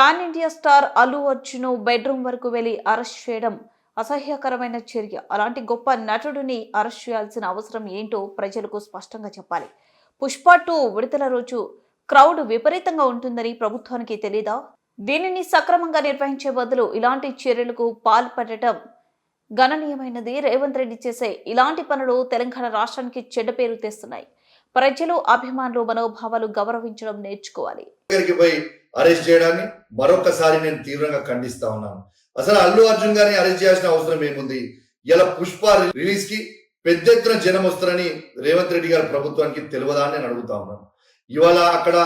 India star Allu Arjun bedroom వరకు వెళ్ళి arrest చేయడం అసహ్యకరమైన చర్య. అలాంటి గొప్ప నటుడిని అరెస్ట్ చేయాల్సిన అవసరం ఏంటో ప్రజలకు స్పష్టంగా చెప్పాలి. పుష్ప టూ విడుదల రోజు క్రౌడ్ విపరీతంగా ఉంటుందని ప్రభుత్వానికి తెలీదా? దీనిని సక్రమంగా నిర్వహించే బదులు ఇలాంటి చర్యలకు పాల్పడటం గణనీయమైనది. రేవంత్ రెడ్డి చేసే ఇలాంటి పనులు తెలంగాణ రాష్ట్రానికి చెడ్డ పేరు తెస్తున్నాయి. ప్రజలు అభిమానులు మనోభావాలు గౌరవించడం నేర్చుకోవాలి. దగ్గరికి పోయి అరెస్ట్ చేయడాన్ని మరొకసారి నేను తీవ్రంగా ఖండిస్తా ఉన్నాను. అసలు అల్లు అర్జున్ గారిని అరెస్ట్ చేయాల్సిన అవసరం ఏముంది? ఇలా పుష్ప రిలీజ్కి పెద్ద ఎత్తున జనం వస్తారని రేవంత్ రెడ్డి గారి ప్రభుత్వానికి తెలియదా అని నేను అడుగుతా ఉన్నాను. ఇవాళ అక్కడ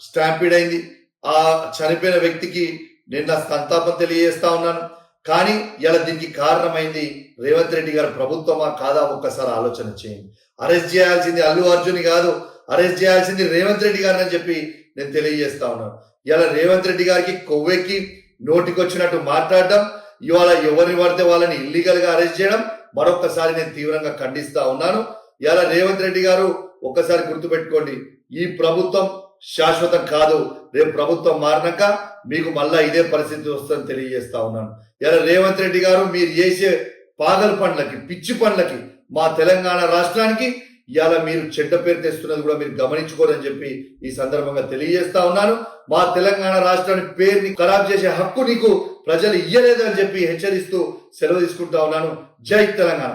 స్టాంపీడ్ అయింది. ఆ చనిపోయిన వ్యక్తికి నేను నా సంతాపం తెలియజేస్తా ఉన్నాను. కానీ ఇలా దీనికి కారణమైంది రేవంత్ రెడ్డి గారి ప్రభుత్వమా కాదా ఒక్కసారి ఆలోచన చేయండి. అరెస్ట్ చేయాల్సింది అల్లు అర్జున్ కాదు అరెస్ట్ చేయాల్సింది రేవంత్ రెడ్డి గారిని అని చెప్పి నేను తెలియజేస్తా ఉన్నాను ఇవాళ రేవంత్ రెడ్డి గారికి కొవ్వెక్కి నోటికొచ్చినట్టు మాట్లాడడం ఇవాళ ఎవరిని పడితే వాళ్ళని ఇల్లీగల్గా అరెస్ట్ చేయడం మరొకసారి నేను తీవ్రంగా ఖండిస్తా ఉన్నాను. ఇవాళ రేవంత్ రెడ్డి గారు ఒక్కసారి గుర్తుపెట్టుకోండి ఈ ప్రభుత్వం శాశ్వతం కాదు. రేపు ప్రభుత్వం మారినాక మీకు మళ్ళా ఇదే పరిస్థితి వస్తుందని తెలియజేస్తా ఉన్నాను. ఇలా రేవంత్ రెడ్డి గారు మీరు చేసే పాగల్ పండ్లకి పిచ్చి పండ్లకి మా తెలంగాణ రాష్ట్రానికి ఇవాళ మీరు చెడ్డ పేరు తెస్తున్నది కూడా మీరు గమనించుకోరని చెప్పి ఈ సందర్భంగా తెలియజేస్తా ఉన్నాను. మా తెలంగాణ రాష్ట్రాన్ని పేరుని ఖరాబ్ చేసే హక్కు నీకు ప్రజలు ఇయ్యలేదు అని చెప్పి హెచ్చరిస్తూ సెలవు తీసుకుంటా ఉన్నాను. జై తెలంగాణ.